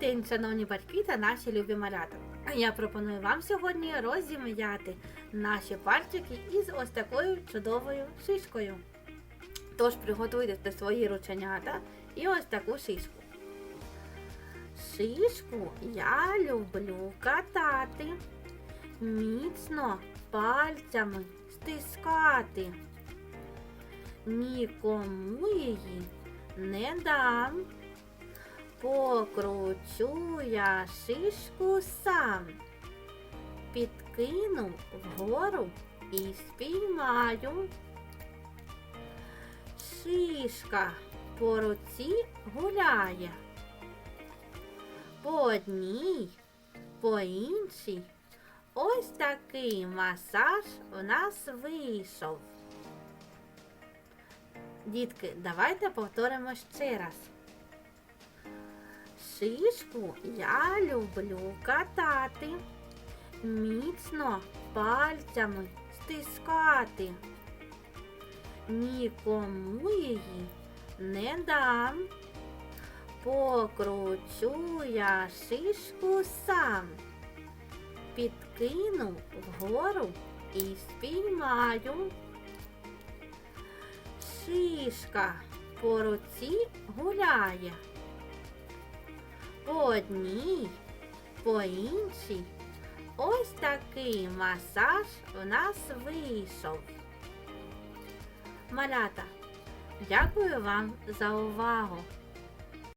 день, шановні батьки та наші любі малята. Я пропоную вам сьогодні розім'яти наші пальчики із ось такою чудовою шишкою. Тож приготуйте свої рученята і ось таку шишку. Шишку я люблю катати, міцно пальцями стискати. Нікому її не дам. Покручу я шишку сам, підкину вгору і спіймаю. Шишка по руці гуляє. По одній, по іншій. Ось такий масаж у нас вийшов. Дітки, давайте повторимо ще раз. Шишку я люблю катати, міцно пальцями стискати. Нікому її не дам. Покручу я шишку сам, підкину вгору і спіймаю. Шишка по руці гуляє. Одній, по іншій. Ось такий масаж у нас вийшов. Малята, дякую вам за увагу!